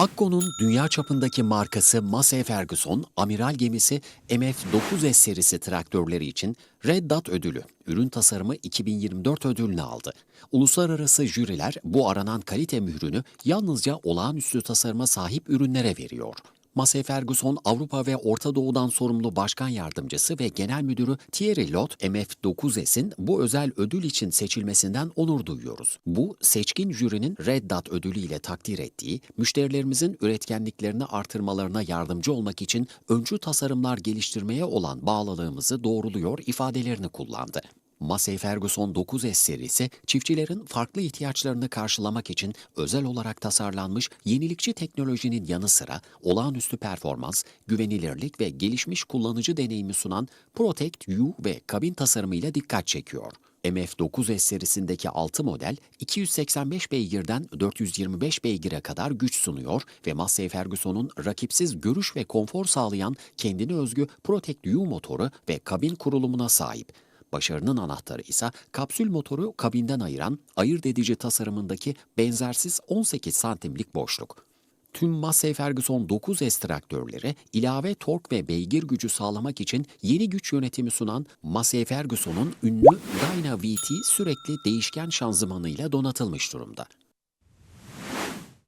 Akko'nun dünya çapındaki markası Massey Ferguson, amiral gemisi MF-9S serisi traktörleri için Red Dot ödülü, ürün tasarımı 2024 ödülünü aldı. Uluslararası jüriler bu aranan kalite mührünü yalnızca olağanüstü tasarıma sahip ürünlere veriyor. Massey Ferguson Avrupa ve Orta Doğu'dan sorumlu başkan yardımcısı ve genel müdürü Thierry Lot, MF9S'in bu özel ödül için seçilmesinden onur duyuyoruz. Bu, seçkin jürinin Red Dot ödülüyle takdir ettiği, müşterilerimizin üretkenliklerini artırmalarına yardımcı olmak için öncü tasarımlar geliştirmeye olan bağlılığımızı doğruluyor ifadelerini kullandı. Massey Ferguson 9S serisi çiftçilerin farklı ihtiyaçlarını karşılamak için özel olarak tasarlanmış yenilikçi teknolojinin yanı sıra olağanüstü performans, güvenilirlik ve gelişmiş kullanıcı deneyimi sunan Protect U ve kabin tasarımıyla dikkat çekiyor. MF9S serisindeki 6 model 285 beygirden 425 beygire kadar güç sunuyor ve Massey Ferguson'un rakipsiz görüş ve konfor sağlayan kendine özgü Protect U motoru ve kabin kurulumuna sahip. Başarının anahtarı ise kapsül motoru kabinden ayıran ayırt edici tasarımındaki benzersiz 18 santimlik boşluk. Tüm Massey Ferguson 9S traktörleri ilave tork ve beygir gücü sağlamak için yeni güç yönetimi sunan Massey Ferguson'un ünlü Dyna VT sürekli değişken şanzımanıyla donatılmış durumda.